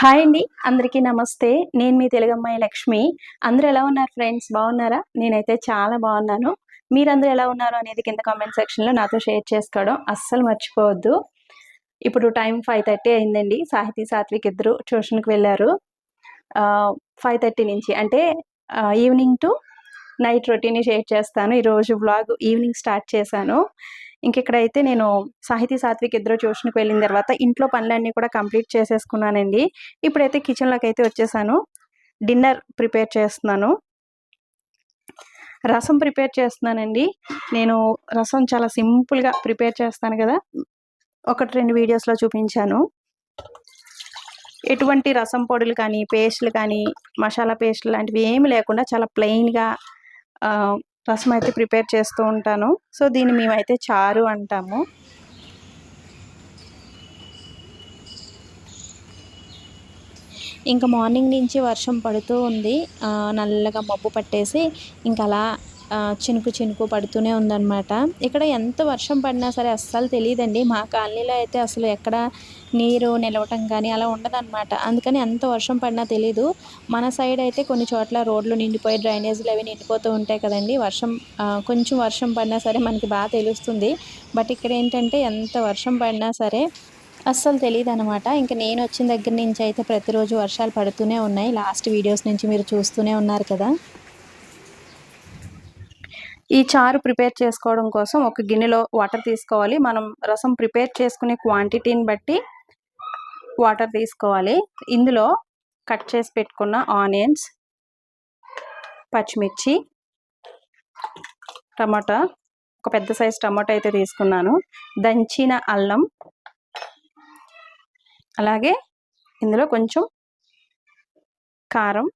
Hi అండి అందరికీ నమస్తే. నేను మీ తెలుగమ్మాయి లక్ష్మి. అందరూ ఎలా ఉన్నారు ఫ్రెండ్స్? బాగున్నారా? నేనైతే చాలా బాగున్నాను. మీరందరూ ఎలా ఉన్నారు అనేది కింద కామెంట్ సెక్షన్లో నాతో షేర్ చేసుకోవడం అస్సలు మర్చిపోవద్దు. ఇప్పుడు టైం ఫైవ్ థర్టీ అయిందండి. సాహితీ సాత్విక్ ఇద్దరు ట్యూషన్కి వెళ్ళారు. ఫైవ్ థర్టీ నుంచి. అంటే evening to night routine share చేస్తాను. ఈరోజు బ్లాగ్ ఈవినింగ్ స్టార్ట్ చేశాను. ఇంకెక్కడైతే నేను సాహితీ సాత్విక్ ఇద్దరు ట్యూషన్కి వెళ్ళిన తర్వాత ఇంట్లో పనులన్నీ కూడా కంప్లీట్ చేసేసుకున్నానండి. ఇప్పుడైతే కిచెన్లోకి అయితే వచ్చేసాను. డిన్నర్ ప్రిపేర్ చేస్తున్నాను. రసం ప్రిపేర్ చేస్తున్నానండి. నేను రసం చాలా సింపుల్గా ప్రిపేర్ చేస్తాను కదా. ఒకటి రెండు వీడియోస్లో చూపించాను. ఎటువంటి రసం పొడులు కానీ పేస్ట్లు కానీ మసాలా పేస్ట్లు లాంటివి ఏమి లేకుండా చాలా ప్లెయిన్గా రసం అయితే ప్రిపేర్ చేస్తూ ఉంటాను. సో దీన్ని మేమైతే చారు అంటాము. ఇంకా మార్నింగ్ నుంచి వర్షం పడుతూ ఉంది. నల్లగా మబ్బు పట్టేసి ఇంకా అలా చినుకు చినుకు పడుతూనే ఉందన్నమాట. ఇక్కడ ఎంత వర్షం పడినా సరే అస్సలు తెలియదండి. మా కాలనీలో అయితే అసలు ఎక్కడ నీరు నిలవటం కానీ అలా ఉండదన్నమాట. అందుకని ఎంత వర్షం పడినా తెలీదు. మన సైడ్ అయితే కొన్ని చోట్ల రోడ్లు నిండిపోయి డ్రైనేజీలు అవి నిండిపోతూ ఉంటాయి కదండి. వర్షం కొంచెం వర్షం పడినా సరే మనకి బాగా తెలుస్తుంది. బట్ ఇక్కడ ఏంటంటే ఎంత వర్షం పడినా సరే అస్సలు తెలియదు అనమాట ఇంకా నేను వచ్చిన దగ్గర నుంచి అయితే ప్రతిరోజు వర్షాలు పడుతూనే ఉన్నాయి. లాస్ట్ వీడియోస్ నుంచి మీరు చూస్తూనే ఉన్నారు కదా. ఈ చారు ప్రిపేర్ చేసుకోవడం కోసం ఒక గిన్నెలో వాటర్ తీసుకోవాలి. మనం రసం ప్రిపేర్ చేసుకునే క్వాంటిటీని బట్టి వాటర్ తీసుకోవాలి. ఇందులో కట్ చేసి పెట్టుకున్న ఆనియన్స్ పచ్చిమిర్చి టమాటా ఒక పెద్ద సైజ్ టమాటా అయితే తీసుకున్నాను. దంచిన అల్లం అలాగే ఇందులో కొంచెం కారం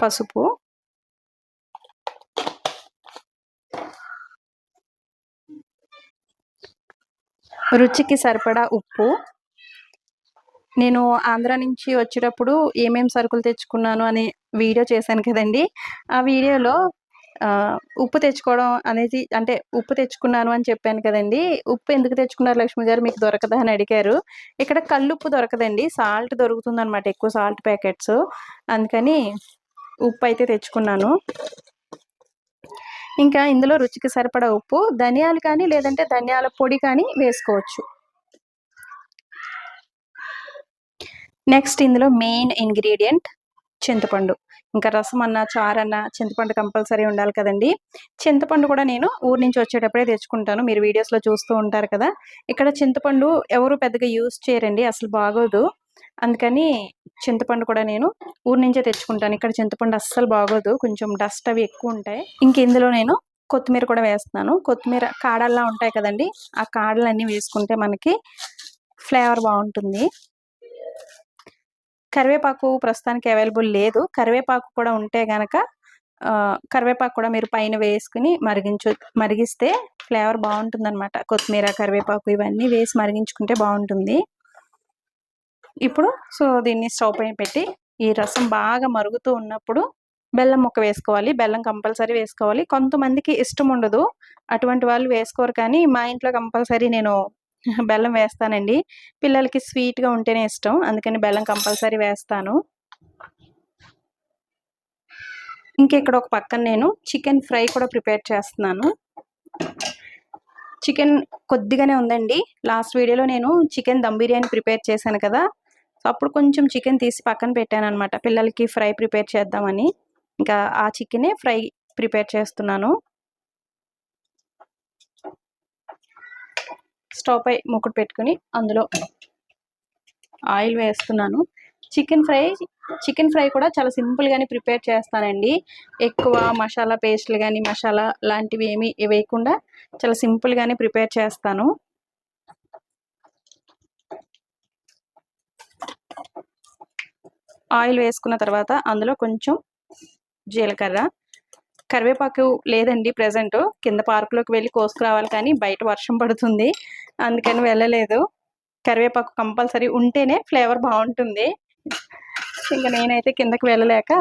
పసుపు. రుచికి సరిపడా ఉప్పు. నేను ఆంధ్ర నుంచి వచ్చేటప్పుడు ఏమేమి సరుకులు తెచ్చుకున్నాను అనే వీడియో చేశాను కదండి. ఆ వీడియోలో ఉప్పు తెచ్చుకోవడం అనేది అంటే ఉప్పు తెచ్చుకున్నాను అని చెప్పాను కదండి. ఉప్పు ఎందుకు తెచ్చుకున్నారు లక్ష్మి గారు? మీకు దొరకదా అని అడిగారు. ఇక్కడ కల్లుప్పు దొరకదండి. సాల్ట్ దొరుకుతుంది అనమాట ఎక్కువ సాల్ట్ ప్యాకెట్స్. అందుకని ఉప్పు అయితే తెచ్చుకున్నాను. ఇంకా ఇందులో రుచికి సరిపడా ఉప్పు ధనియాలు కానీ లేదంటే ధనియాల పొడి కానీ వేసుకోవచ్చు. నెక్స్ట్ ఇందులో మెయిన్ ఇంగ్రీడియంట్ చింతపండు. ఇంకా రసం అన్న చారన్న చింతపండు కంపల్సరీ ఉండాలి కదండి. చింతపండు కూడా నేను ఊరి నుంచి వచ్చేటప్పుడే తెచ్చుకుంటాను. మీరు వీడియోస్లో చూస్తూ ఉంటారు కదా. ఇక్కడ చింతపండు ఎవరు పెద్దగా యూజ్ చేయరండి. అసలు బాగోదు. అందుకని చింతపండు కూడా నేను ఊరి నుంచే తెచ్చుకుంటాను. ఇక్కడ చింతపండు అస్సలు బాగోదు. కొంచెం డస్ట్ అవి ఎక్కువ ఉంటాయి. ఇంక ఇందులో నేను కొత్తిమీర కూడా వేస్తున్నాను. కొత్తిమీర కాడల్లా ఉంటాయి కదండి. ఆ కాడలన్నీ వేసుకుంటే మనకి ఫ్లేవర్ బాగుంటుంది. కరివేపాకు ప్రస్తుతానికి అవైలబుల్ లేదు. కరివేపాకు కూడా ఉంటే గనక కరివేపాకు కూడా మీరు పైన వేసుకుని మరిగించు మరిగిస్తే ఫ్లేవర్ బాగుంటుంది అనమాట కొత్తిమీర కరివేపాకు ఇవన్నీ వేసి మరిగించుకుంటే బాగుంటుంది. ఇప్పుడు సో దీన్ని స్టవ్ పైన పెట్టి ఈ రసం బాగా మరుగుతూ ఉన్నప్పుడు బెల్లం ముక్క వేసుకోవాలి. బెల్లం కంపల్సరీ వేసుకోవాలి. కొంతమందికి ఇష్టం ఉండదు. అటువంటి వాళ్ళు వేసుకోరు కానీ మా ఇంట్లో కంపల్సరీ నేను బెల్లం వేస్తానండి. పిల్లలకి స్వీట్గా ఉంటేనే ఇష్టం. అందుకని బెల్లం కంపల్సరీ వేస్తాను. ఇంకెక్కడ ఒక పక్కన నేను చికెన్ ఫ్రై కూడా ప్రిపేర్ చేస్తున్నాను. చికెన్ కొద్దిగానే ఉందండి. లాస్ట్ వీడియోలో నేను చికెన్ దమ్ బిర్యానీ ప్రిపేర్ చేశాను కదా. సో అప్పుడు కొంచెం చికెన్ తీసి పక్కన పెట్టాను అనమాట పిల్లలకి ఫ్రై ప్రిపేర్ చేద్దామని. ఇంకా ఆ చికెనే ఫ్రై ప్రిపేర్ చేస్తున్నాను. స్టవ్ పై ముక్కుడు పెట్టుకుని అందులో ఆయిల్ వేస్తున్నాను. చికెన్ ఫ్రై చికెన్ ఫ్రై కూడా చాలా సింపుల్గానే ప్రిపేర్ చేస్తానండి. ఎక్కువ మసాలా పేస్ట్లు కానీ మసాలా లాంటివి ఏమి వేయకుండా చాలా సింపుల్గానే ప్రిపేర్ చేస్తాను. ఆయిల్ వేసుకున్న తర్వాత అందులో కొంచెం జీలకర్ర. కరివేపాకు లేదండి ప్రజెంట్. కింద పార్కులోకి వెళ్ళి కోసుకురావాలి కానీ బయట వర్షం పడుతుంది. అందుకని వెళ్ళలేదు. కరివేపాకు కంపల్సరీ ఉంటేనే ఫ్లేవర్ బాగుంటుంది. ఇంకా నేనైతే కిందకి వెళ్ళలేక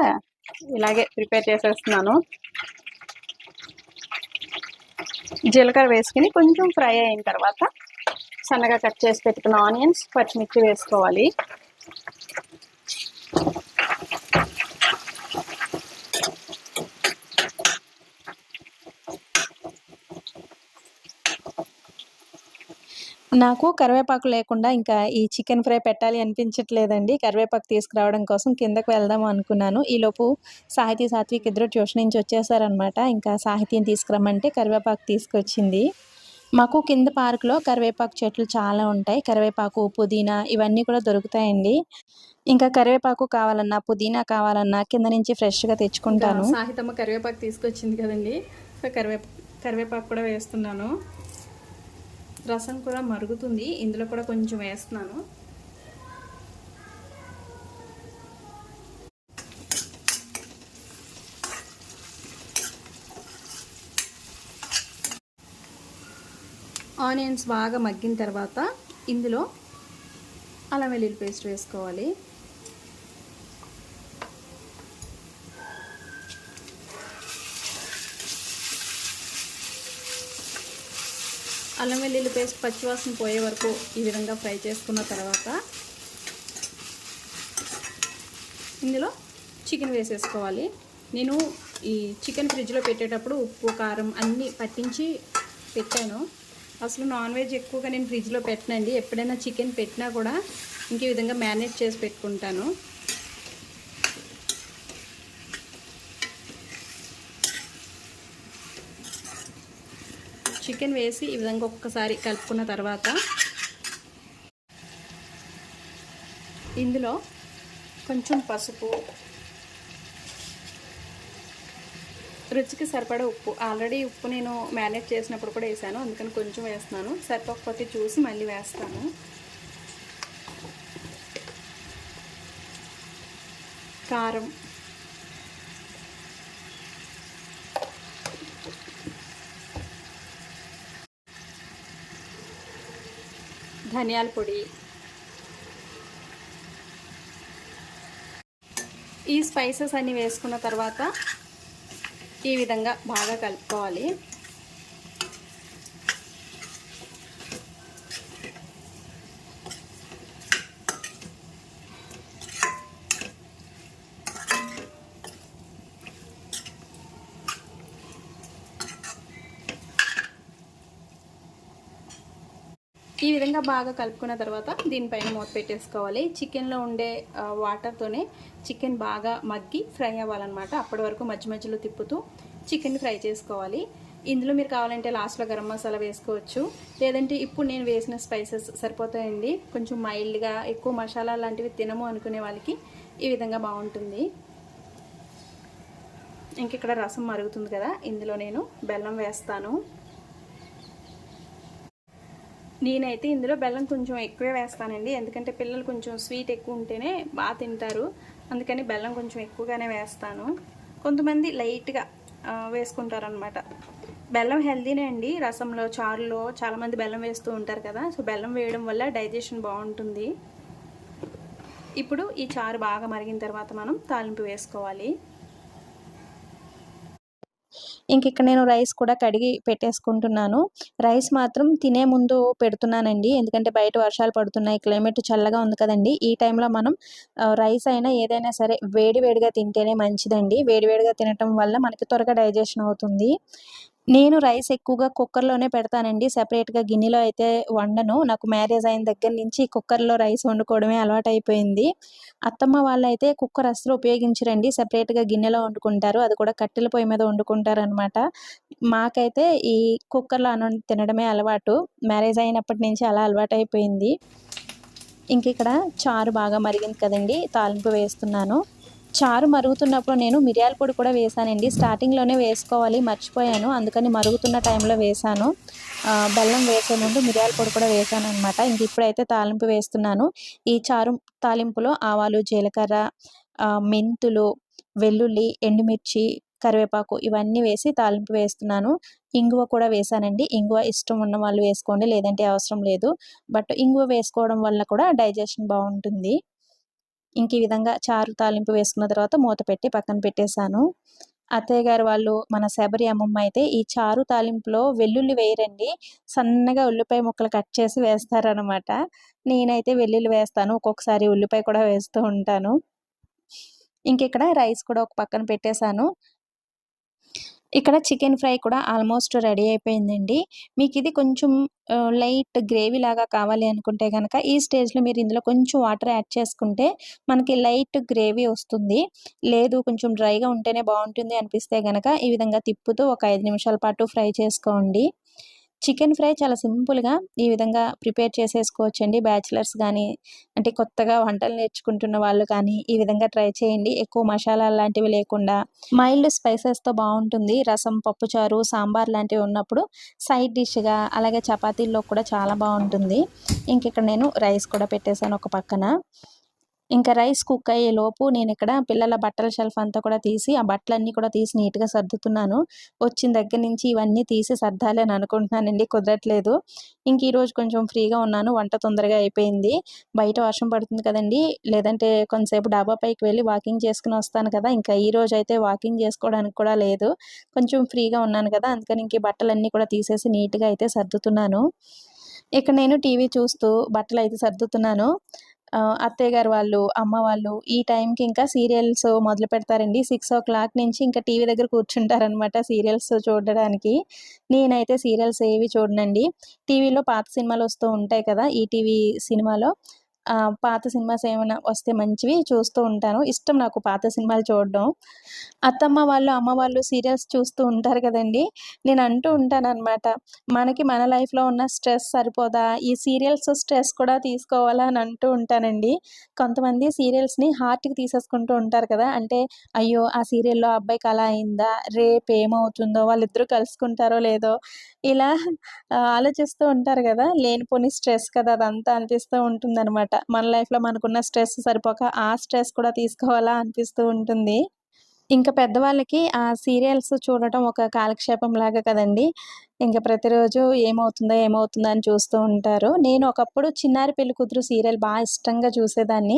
ఇలాగే ప్రిపేర్ చేసేస్తున్నాను. జీలకర్ర వేసుకుని కొంచెం ఫ్రై అయిన తర్వాత సన్నగా కట్ చేసి పెట్టుకున్న ఆనియన్స్ పచ్చిమిర్చి వేసుకోవాలి. నాకు కరివేపాకు లేకుండా ఇంకా ఈ చికెన్ ఫ్రై పెట్టాలి అనిపించట్లేదండి. కరివేపాకు తీసుకురావడం కోసం కిందకు వెళ్దాం అనుకున్నాను. ఈలోపు సాహితీ సాత్విక్ ఇద్దరు ట్యూషన్ నుంచి వచ్చేసారనమాట ఇంకా సాహితీని తీసుకురమ్మంటే కరివేపాకు తీసుకొచ్చింది. మాకు కింద పార్కులో కరివేపాకు చెట్లు చాలా ఉంటాయి. కరివేపాకు పుదీనా ఇవన్నీ కూడా దొరుకుతాయండి. ఇంకా కరివేపాకు కావాలన్నా పుదీనా కావాలన్నా కింద నుంచి ఫ్రెష్గా తెచ్చుకుంటాను. సాహితమ్మ కరివేపాకు తీసుకొచ్చింది కదండి. కరివేపా కరివేపాకు కూడా వేస్తున్నాను. రసం కూడా మరుగుతుంది. ఇందులో కూడా కొంచెం వేస్తున్నాను. ఆనియన్స్ బాగా మగ్గిన తర్వాత ఇందులో అల్లం వెల్లుల్లి పేస్ట్ వేసుకోవాలి. అల్లం వెల్లుల్లి పేస్ట్ పచ్చివాసన పోయే వరకు ఈ విధంగా ఫ్రై చేసుకున్న తర్వాత ఇందులో చికెన్ వేసేసుకోవాలి. నేను ఈ చికెన్ ఫ్రిడ్జ్లో పెట్టేటప్పుడు ఉప్పు కారం అన్నీ పట్టించి పెట్టాను. అసలు నాన్ వెజ్ ఎక్కువగా నేను ఫ్రిడ్జ్లో పెట్టనండి. ఎప్పుడైనా చికెన్ పెట్టినా కూడా ఇంక ఈ విధంగా మ్యారినేట్ చేసి పెట్టుకుంటాను. చికెన్ వేసి ఈ విధంగా ఒక్కసారి కలుపుకున్న తర్వాత ఇందులో కొంచెం పసుపు రుచికి సరిపడే ఉప్పు. ఆల్రెడీ ఉప్పు నేను మేనేజ్ చేసినప్పుడు కూడా వేసాను. అందుకని కొంచెం వేస్తున్నాను. సరిపోకపోతే చూసి మళ్ళీ వేస్తాను. కారం. ధనియాల పొడి. ఈ స్పైసెస్ అన్నీ వేసుకున్న తర్వాత ఈ విధంగా బాగా కలుపుకోవాలి ఈ విధంగా బాగా కలుపుకున్న తర్వాత దీనిపైన మూత పెట్టేసుకోవాలి. చికెన్లో ఉండే వాటర్తోనే చికెన్ బాగా మగ్గి ఫ్రై అవ్వాలన్నమాట. అప్పటి వరకు మధ్య మధ్యలో తిప్పుతూ చికెన్ ఫ్రై చేసుకోవాలి. ఇందులో మీరు కావాలంటే లాస్ట్లో గరం మసాలా వేసుకోవచ్చు. లేదంటే ఇప్పుడు నేను వేసిన స్పైసెస్ సరిపోతాయండి. కొంచెం మైల్డ్గా ఎక్కువ మసాలా లాంటివి తినము అనుకునే వాళ్ళకి ఈ విధంగా బాగుంటుంది. ఇంక ఇక్కడ రసం మరుగుతుంది కదా. ఇందులో నేను బెల్లం వేస్తాను. నేనైతే ఇందులో బెల్లం కొంచెం ఎక్కువే వేస్తానండి. ఎందుకంటే పిల్లలు కొంచెం స్వీట్ ఎక్కువ ఉంటేనే బాగా తింటారు. అందుకని బెల్లం కొంచెం ఎక్కువగానే వేస్తాను. కొంతమంది లైట్గా వేసుకుంటారనమాట బెల్లం హెల్దీనే అండి. రసంలో చారులో చాలామంది బెల్లం వేస్తూ ఉంటారు కదా. సో బెల్లం వేయడం వల్ల డైజెషన్ బాగుంటుంది. ఇప్పుడు ఈ చారు బాగా మరిగిన తర్వాత మనం తాలింపు వేసుకోవాలి. ఇంక ఇక్కడ నేను రైస్ కూడా కడిగి పెట్టేసుకుంటున్నాను. రైస్ మాత్రం తినే ముందు పెడుతున్నానండి. ఎందుకంటే బయట వర్షాలు పడుతున్నాయి క్లైమేట్ చల్లగా ఉంది కదండి. ఈ టైంలో మనం రైస్ అయినా ఏదైనా సరే వేడి వేడిగా తింటేనే మంచిదండి. వేడివేడిగా తినటం వల్ల మనకి త్వరగా డైజెషన్ అవుతుంది. నేను రైస్ ఎక్కువగా కుక్కర్లోనే పెడతానండి. సెపరేట్గా గిన్నెలో అయితే వండను. నాకు మ్యారేజ్ అయిన దగ్గర నుంచి కుక్కర్లో రైస్ వండుకోవడమే అలవాటు అయిపోయింది అత్తమ్మ వాళ్ళు అయితే కుక్కర్ అస్సలు ఉపయోగించరండి. సెపరేట్గా గిన్నెలో వండుకుంటారు. అది కూడా కట్టెల పొయ్యి మీద వండుకుంటారు అనమాట మాకైతే ఈ కుక్కర్లో అన్నం తినడమే అలవాటు. మ్యారేజ్ అయినప్పటి నుంచి అలా అలవాటు అయిపోయింది ఇంక ఇక్కడ చారు బాగా మరిగింది కదండి. తాలింపు వేస్తున్నాను. చారు మరుగుతున్నప్పుడు నేను మిరియాల పొడి కూడా వేసానండి. స్టార్టింగ్లోనే వేసుకోవాలి మర్చిపోయాను. అందుకని మరుగుతున్న టైంలో వేసాను. బెల్లం వేసే ముందు మిరియాల పొడి కూడా వేసాను అనమాట ఇంక ఇప్పుడైతే తాలింపు వేస్తున్నాను. ఈ చారు తాలింపులో ఆవాలు జీలకర్ర మెంతులు వెల్లుల్లి ఎండుమిర్చి కరివేపాకు ఇవన్నీ వేసి తాలింపు వేస్తున్నాను. ఇంగువ కూడా వేసానండి. ఇంగువ ఇష్టం ఉన్న వాళ్ళు వేసుకోండి లేదంటే అవసరం లేదు. బట్ ఇంగువ వేసుకోవడం వల్ల కూడా డైజెషన్ బాగుంటుంది. ఇంక ఈ విధంగా చారు తాలింపు వేసుకున్న తర్వాత మూత పెట్టి పక్కన పెట్టేశాను. అత్తయ్య గారు వాళ్ళు మన శబరి అమ్మమ్మ అయితే ఈ చారు తాలింపులో వెల్లుల్లి వేయరండి. సన్నగా ఉల్లిపాయ ముక్కలు కట్ చేసి వేస్తారనమాట నేనైతే వెల్లుల్లి వేస్తాను. ఒక్కొక్కసారి ఉల్లిపాయ కూడా వేస్తూ ఉంటాను. ఇంక ఇక్కడ రైస్ కూడా ఒక పక్కన పెట్టేశాను. ఇక్కడ చికెన్ ఫ్రై కూడా ఆల్మోస్ట్ రెడీ అయిపోయిందండి. మీకు ఇది కొంచెం లైట్ గ్రేవీ లాగా కావాలి అనుకుంటే కనుక ఈ స్టేజ్లో మీరు ఇందులో కొంచెం వాటర్ యాడ్ చేసుకుంటే మనకి లైట్ గ్రేవీ వస్తుంది. లేదు కొంచెం డ్రైగా ఉంటేనే బాగుంటుంది అనిపిస్తే కనుక ఈ విధంగా తిప్పుతూ ఒక ఐదు నిమిషాల పాటు ఫ్రై చేసుకోండి. చికెన్ ఫ్రై చాలా సింపుల్గా ఈ విధంగా ప్రిపేర్ చేసేసుకోవచ్చండి. బ్యాచిలర్స్ కానీ అంటే కొత్తగా వంటలు నేర్చుకుంటున్న వాళ్ళు కానీ ఈ విధంగా ట్రై చేయండి. ఎక్కువ మసాలా లాంటివి లేకుండా మైల్డ్ స్పైసెస్తో బాగుంటుంది రసం పప్పుచారు సాంబార్ లాంటివి ఉన్నప్పుడు సైడ్ డిష్గా అలాగే చపాతీల్లో కూడా చాలా బాగుంటుంది ఇంక ఇక్కడ నేను రైస్ కూడా పెట్టేశాను ఒక పక్కన. ఇంకా రైస్ కుక్ అయ్యే లోపు నేను ఇక్కడ పిల్లల బట్టల షెల్ఫ్ అంతా కూడా తీసి ఆ బట్టలన్నీ కూడా తీసి నీట్గా సర్దుతున్నాను. వచ్చిన దగ్గర నుంచి ఇవన్నీ తీసి సర్దాలి అని అనుకుంటున్నానండి కుదరట్లేదు. ఇంక ఈరోజు కొంచెం ఫ్రీగా ఉన్నాను వంట తొందరగా అయిపోయింది. బయట వర్షం పడుతుంది కదండి లేదంటే కొంతసేపు డాబా పైకి వెళ్ళి వాకింగ్ చేసుకుని వస్తాను కదా ఇంకా ఈ రోజు అయితే వాకింగ్ చేసుకోవడానికి కూడా లేదు. కొంచెం ఫ్రీగా ఉన్నాను కదా అందుకని ఇంక బట్టలన్నీ కూడా తీసేసి నీట్గా అయితే సర్దుతున్నాను. ఇక్కడ నేను టీవీ చూస్తూ బట్టలు అయితే సర్దుతున్నాను. అత్తయ్య గారు వాళ్ళు అమ్మ వాళ్ళు ఈ టైంకి ఇంకా సీరియల్స్ మొదలు పెడతారండి. సిక్స్ ఓ క్లాక్ నుంచి ఇంకా టీవీ దగ్గర కూర్చుంటారనమాట సీరియల్స్ చూడడానికి. నేనైతే సీరియల్స్ ఏవి చూడనండి. టీవీలో పాత సినిమాలు వస్తూ ఉంటాయి కదా ఈటీవీ సినిమాలో. పాత సినిమాస్ ఏమైనా వస్తే మంచివి చూస్తూ ఉంటాను. ఇష్టం నాకు పాత సినిమాలు చూడడం. అత్తమ్మ వాళ్ళు అమ్మ వాళ్ళు సీరియల్స్ చూస్తూ ఉంటారు కదండి. నేను అంటూ ఉంటాను అనమాట మనకి మన లైఫ్లో ఉన్న స్ట్రెస్ సరిపోదా? ఈ సీరియల్స్ స్ట్రెస్ కూడా తీసుకోవాలా అని అంటూ ఉంటానండి. కొంతమంది సీరియల్స్ని హార్ట్కి తీసేసుకుంటూ ఉంటారు కదా. అంటే అయ్యో ఆ సీరియల్లో అబ్బాయికి అలా అయిందా? రేపు ఏమవుతుందో? వాళ్ళిద్దరూ కలుసుకుంటారో లేదో? ఇలా ఆలోచిస్తూ ఉంటారు కదా. లేనిపోని స్ట్రెస్ కదా అదంతా అనిపిస్తూ ఉంటుందన్నమాట. మన లైఫ్లో మనకున్న స్ట్రెస్ సరిపోక ఆ స్ట్రెస్ కూడా తీసుకోవాలా అనిపిస్తూ ఉంటుంది. ఇంకా పెద్దవాళ్ళకి ఆ సీరియల్స్ చూడటం ఒక కాలక్షేపం లాగా కదండి. ఇంకా ప్రతిరోజు ఏమవుతుందో ఏమవుతుందో అని చూస్తూ ఉంటారు. నేను ఒకప్పుడు చిన్నారి పెళ్ళి కూతురు సీరియల్ బాగా ఇష్టంగా చూసేదాన్ని.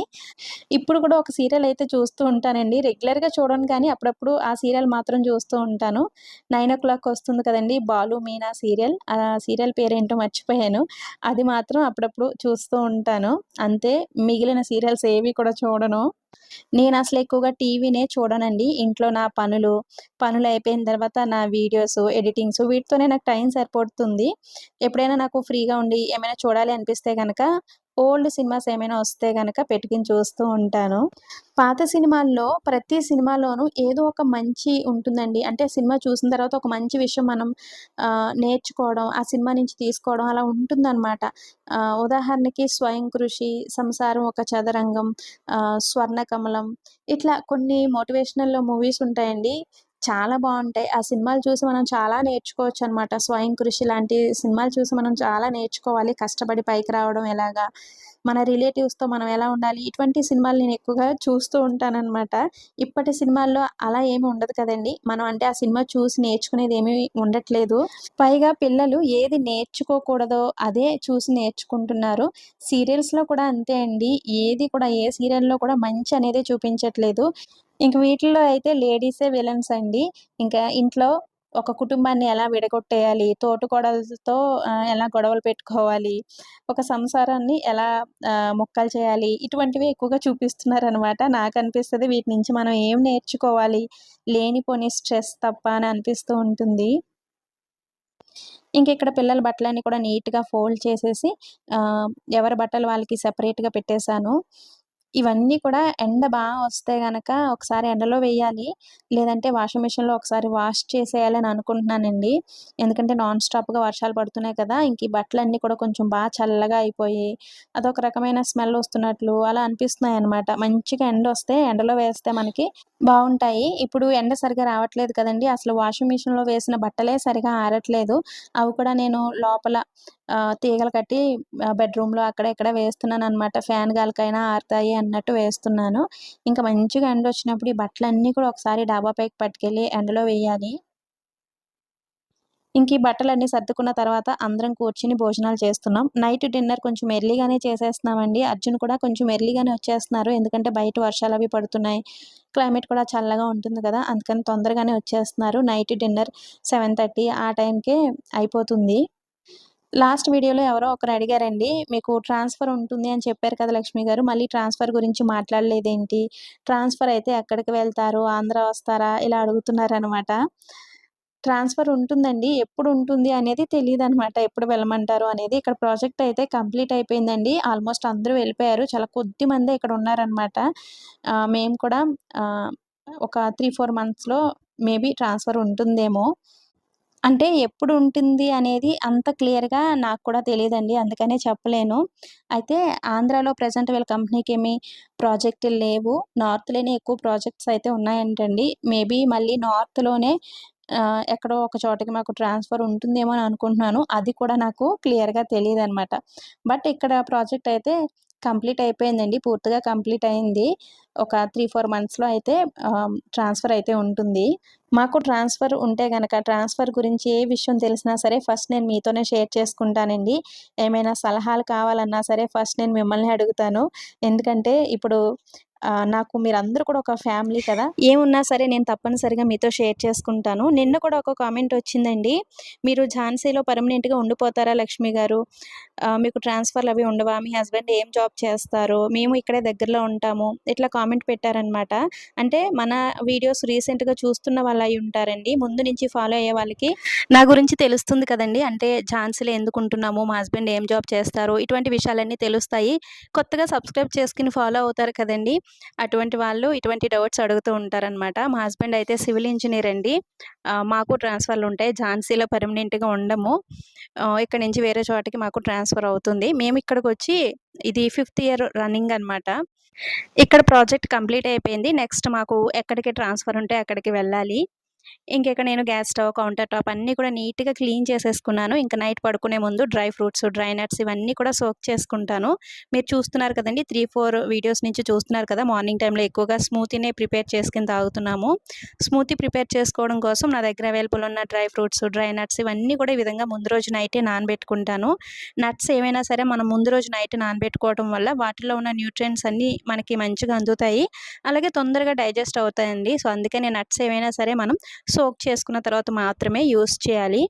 ఇప్పుడు కూడా ఒక సీరియల్ అయితే చూస్తూ ఉంటానండి. రెగ్యులర్గా చూడను కానీ అప్పుడప్పుడు ఆ సీరియల్ మాత్రం చూస్తూ ఉంటాను. నైన్ ఓ క్లాక్ వస్తుంది కదండి బాలు మీనా సీరియల్. ఆ సీరియల్ పేరేంటో మర్చిపోయాను. అది మాత్రం అప్పుడప్పుడు చూస్తూ ఉంటాను. అంతే మిగిలిన సీరియల్స్ ఏవి కూడా చూడను. నేను అసలు ఎక్కువగా టీవీనే చూడనండి. ఇంట్లో నా పనులు పనులు అయిపోయిన తర్వాత నా వీడియోస్ ఎడిటింగ్స్ వీటితోనే నాకు టైం సరిపోతుంది. ఎప్పుడైనా నాకు ఫ్రీగా ఉండి ఏమైనా చూడాలి అనిపిస్తే కనుక ఓల్డ్ సినిమాస్ ఏమైనా వస్తే కనుక పెట్టుకుని చూస్తూ ఉంటాను. పాత సినిమాల్లో ప్రతి సినిమాలోనూ ఏదో ఒక మంచి ఉంటుందండి. అంటే సినిమా చూసిన తర్వాత ఒక మంచి విషయం మనం నేర్చుకోవడం ఆ సినిమా నుంచి తీసుకోవడం అలా ఉంటుందన్నమాట. ఉదాహరణకి స్వయం కృషి సంసారం ఒక చదరంగం స్వర్ణకమలం ఇట్లా కొన్ని మోటివేషనల్ మూవీస్ ఉంటాయండి. చాలా బాగుంటాయి. ఆ సినిమాలు చూసి మనం చాలా నేర్చుకోవచ్చు అనమాట స్వయం కృషి లాంటి సినిమాలు చూసి మనం చాలా నేర్చుకోవాలి. కష్టపడి పైకి రావడం ఎలాగా? మన రిలేటివ్స్తో మనం ఎలా ఉండాలి? ఇటువంటి సినిమాలు నేను ఎక్కువగా చూస్తూ ఉంటానన్నమాట. ఇప్పటి సినిమాల్లో అలా ఏమి ఉండదు కదండి. మనం అంటే ఆ సినిమా చూసి నేర్చుకునేది ఏమీ ఉండట్లేదు. పైగా పిల్లలు ఏది నేర్చుకోకూడదో అదే చూసి నేర్చుకుంటున్నారు. సీరియల్స్లో కూడా అంతే అండి. ఏది కూడా ఏ సీరియల్లో కూడా మంచి అనేది చూపించట్లేదు. ఇంక వీటిల్లో అయితే లేడీసే విలన్స్ అండి. ఇంకా ఇంట్లో ఒక కుటుంబాన్ని ఎలా విడగొట్టేయాలి? తోటకోడలతో ఎలా గొడవలు పెట్టుకోవాలి? ఒక సంసారాన్ని ఎలా మొక్కలు చేయాలి? ఇటువంటివి ఎక్కువగా చూపిస్తున్నారు అనమాట నాకు అనిపిస్తుంది వీటి నుంచి మనం ఏం నేర్చుకోవాలి? లేనిపోని స్ట్రెస్ తప్ప అని అనిపిస్తూ ఉంటుంది. ఇంక ఇక్కడ పిల్లల బట్టలన్నీ కూడా నీట్గా ఫోల్డ్ చేసేసి ఎవరి బట్టలు వాళ్ళకి సెపరేట్గా పెట్టేశాను. ఇవన్నీ కూడా ఎండ బాగా వస్తే గనక ఒకసారి ఎండలో వేయాలి. లేదంటే వాషింగ్ మిషన్లో ఒకసారి వాష్ చేసేయాలని అనుకుంటున్నానండి. ఎందుకంటే నాన్ స్టాప్గా వర్షాలు పడుతున్నాయి కదా ఇంక ఈ బట్టలన్నీ కూడా కొంచెం బాగా చల్లగా అయిపోయి అదొక రకమైన స్మెల్ వస్తున్నట్లు అలా అనిపిస్తున్నాయి అనమాట మంచిగా ఎండ వస్తే ఎండలో వేస్తే మనకి బాగుంటాయి. ఇప్పుడు ఎండ సరిగా రావట్లేదు కదండి. అసలు వాషింగ్ మిషన్లో వేసిన బట్టలే సరిగా ఆరట్లేదు. అవి కూడా నేను లోపల తీగలు కట్టి బెడ్రూమ్లో అక్కడ ఇక్కడ వేస్తున్నాను అనమాట ఫ్యాన్ గాలికైనా ఆరుతాయి అన్నట్టు వేస్తున్నాను. ఇంకా మంచిగా ఎండ వచ్చినప్పుడు ఈ బట్టలన్నీ కూడా ఒకసారి డాబా పైకి పట్టుకెళ్ళి ఎండలో వేయాలి. ఇంక ఈ బట్టలన్నీ సర్దుకున్న తర్వాత అందరం కూర్చుని భోజనాలు చేస్తున్నాం. నైట్ డిన్నర్ కొంచెం ఎర్లీగానే చేసేస్తున్నామండి. అర్జున్ కూడా కొంచెం ఎర్లీగానే వచ్చేస్తున్నారు. ఎందుకంటే బయట వర్షాలు అవి పడుతున్నాయి. క్లైమేట్ కూడా చల్లగా ఉంటుంది కదా. అందుకని తొందరగానే వచ్చేస్తున్నారు. నైట్ డిన్నర్ సెవెన్ థర్టీ ఆ టైంకే అయిపోతుంది. లాస్ట్ వీడియోలో ఎవరో ఒకరు అడిగారండి మీకు ట్రాన్స్ఫర్ ఉంటుంది అని చెప్పారు కదా లక్ష్మి గారు మళ్ళీ ట్రాన్స్ఫర్ గురించి మాట్లాడలేదేంటి? ట్రాన్స్ఫర్ అయితే ఎక్కడికి వెళ్తారు? ఆంధ్ర వస్తారా? ఇలా అడుగుతున్నారనమాట ట్రాన్స్ఫర్ ఉంటుందండి ఎప్పుడు ఉంటుంది అనేది తెలియదు అనమాట ఎప్పుడు వెళ్ళమంటారు? అనేది ఇక్కడ ప్రాజెక్ట్ అయితే కంప్లీట్ అయిపోయిందండి. ఆల్మోస్ట్ అందరూ వెళ్ళిపోయారు చాలా కొద్ది మంది ఇక్కడ ఉన్నారనమాట మేము కూడా ఒక త్రీ ఫోర్ మంత్స్లో మేబీ ట్రాన్స్ఫర్ ఉంటుందేమో. అంటే ఎప్పుడు ఉంటుంది అనేది అంత క్లియర్గా నాకు కూడా తెలియదండి అందుకనే చెప్పలేను. అయితే ఆంధ్రాలో ప్రజెంట్ వీళ్ళ కంపెనీకి ఏమి ప్రాజెక్టులు లేవు. నార్త్లోనే ఎక్కువ ప్రాజెక్ట్స్ అయితే ఉన్నాయంటండి. మేబీ మళ్ళీ నార్త్లోనే ఎక్కడో ఒక చోటకి మాకు ట్రాన్స్ఫర్ ఉంటుందేమో అని అనుకుంటున్నాను. అది కూడా నాకు క్లియర్గా తెలియదు అనమాట బట్ ఇక్కడ ప్రాజెక్ట్ అయితే కంప్లీట్ అయిపోయిందండి పూర్తిగా కంప్లీట్ అయింది. ఒక త్రీ ఫోర్ మంత్స్లో అయితే ట్రాన్స్ఫర్ అయితే ఉంటుంది. మాకు ట్రాన్స్ఫర్ ఉంటే కనుక ట్రాన్స్ఫర్ గురించి ఏ విషయం తెలిసినా సరే ఫస్ట్ నేను మీతోనే షేర్ చేసుకుంటానండి. ఏమైనా సలహాలు కావాలన్నా సరే ఫస్ట్ నేను మిమ్మల్ని అడుగుతాను. ఎందుకంటే ఇప్పుడు నాకు మీరందరూ కూడా ఒక ఫ్యామిలీ కదా. ఏమున్నా సరే నేను తప్పనిసరిగా మీతో షేర్ చేసుకుంటాను. నిన్న కూడా ఒక కామెంట్ వచ్చిందండి. మీరు ఝాన్సీలో పర్మనెంట్గా ఉండిపోతారా లక్ష్మి గారు? మీకు ట్రాన్స్ఫర్లు అవి ఉండవా? మీ హస్బెండ్ ఏం జాబ్ చేస్తారు? మేము ఇక్కడే దగ్గరలో ఉంటాము. ఇట్లా కామెంట్ పెట్టారనమాట అంటే మన వీడియోస్ రీసెంట్గా చూస్తున్న వాళ్ళు అయి ఉంటారండి. ముందు నుంచి ఫాలో అయ్యే వాళ్ళకి నా గురించి తెలుస్తుంది కదండి. అంటే ఝాన్సీలో ఎందుకు ఉంటున్నాము? మా హస్బెండ్ ఏం జాబ్ చేస్తారు? ఇటువంటి విషయాలన్నీ తెలుస్తాయి. కొత్తగా సబ్స్క్రైబ్ చేసుకుని ఫాలో అవుతారు కదండి. అటువంటి వాళ్ళు ఇటువంటి డౌట్స్ అడుగుతూ ఉంటారనమాట మా హస్బెండ్ అయితే సివిల్ ఇంజనీర్ అండి. మాకు ట్రాన్స్ఫర్లు ఉంటాయి. ఝాన్సీలో పర్మనెంట్గా ఉండము. ఇక్కడ నుంచి వేరే చోటకి మాకు ట్రాన్స్ఫర్ అవుతుంది. మేము ఇక్కడికి వచ్చి ఇది ఫిఫ్త్ ఇయర్ రన్నింగ్ అనమాట ఇక్కడ ప్రాజెక్ట్ కంప్లీట్ అయిపోయింది. నెక్స్ట్ మాకు ఎక్కడికి ట్రాన్స్ఫర్ ఉంటే అక్కడికి వెళ్ళాలి. ఇక్కడ నేను గ్యాస్ స్టవ్ కౌంటర్ టాప్ అన్నీ కూడా నీట్గా క్లీన్ చేసేసుకున్నాను. ఇంకా నైట్ పడుకునే ముందు డ్రై ఫ్రూట్స్ డ్రై నట్స్ ఇవన్నీ కూడా సోక్ చేసుకుంటాను. మీరు చూస్తున్నారు కదండి త్రీ ఫోర్ వీడియోస్ నుంచి చూస్తున్నారు కదా మార్నింగ్ టైంలో ఎక్కువగా స్మూతీనే ప్రిపేర్ చేసుకుని తాగుతున్నాము. స్మూతీ ప్రిపేర్ చేసుకోవడం కోసం నా దగ్గర అవైలబుల్ ఉన్న డ్రై ఫ్రూట్స్ డ్రై నట్స్ ఇవన్నీ కూడా ఈ విధంగా ముందు రోజు నైటే నానబెట్టుకుంటాను. నట్స్ ఏమైనా సరే మనం ముందు రోజు నైట్ నానబెట్టుకోవడం వల్ల వాటిలో ఉన్న న్యూట్రియన్స్ అన్నీ మనకి మంచిగా అందుతాయి. అలాగే తొందరగా డైజెస్ట్ అవుతాయండి. సో అందుకని నట్స్ ఏమైనా సరే మనం సోక్ చేసుకున్న తర్వాత మాత్రమే యూస్ చేయాలి.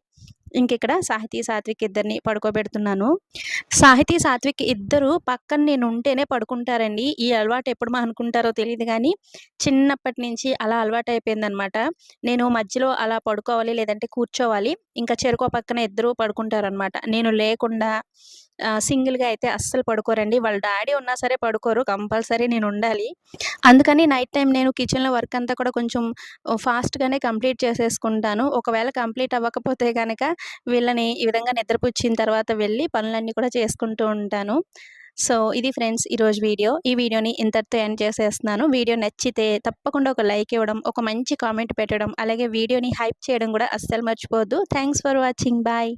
ఇంక ఇక్కడ సాహితీ సాత్విక్ ఇద్దరిని పడుకోబెడుతున్నాను. సాహితీ సాత్విక్ ఇద్దరు పక్కన నేను ఉంటేనే పడుకుంటారండి. ఈ అలవాటు ఎప్పుడు మా అనుకుంటారో తెలియదు కానీ చిన్నప్పటి నుంచి అలా అలవాటు అయిపోయిందనమాట నేను మధ్యలో అలా పడుకోవాలి లేదంటే కూర్చోవాలి. ఇంకా చెరుకో పక్కన ఇద్దరు పడుకుంటారనమాట. నేను లేకుండా సింగిల్గా అయితే అస్సలు పడుకోరండి. వాళ్ళ డాడీ ఉన్నా సరే పడుకోరు. కంపల్సరీ నేను ఉండాలి. అందుకని నైట్ టైం నేను కిచెన్లో వర్క్ అంతా కూడా కొంచెం ఫాస్ట్గానే కంప్లీట్ చేసేసుకుంటాను. ఒకవేళ కంప్లీట్ అవ్వకపోతే కనుక వీళ్ళని ఈ విధంగా నిద్రపుచ్చిన తర్వాత వెళ్ళి పనులన్నీ కూడా చేసుకుంటూ ఉంటాను. సో ఇది ఫ్రెండ్స్ ఈరోజు వీడియో. ఈ వీడియోని ఇంతటితో ఎండ్ చేసేస్తున్నాను. వీడియో నచ్చితే తప్పకుండా ఒక లైక్ ఇవ్వడం ఒక మంచి కామెంట్ పెట్టడం అలాగే వీడియోని హైప్ చేయడం కూడా అస్సలు మర్చిపోవద్దు. Thanks for watching. బాయ్.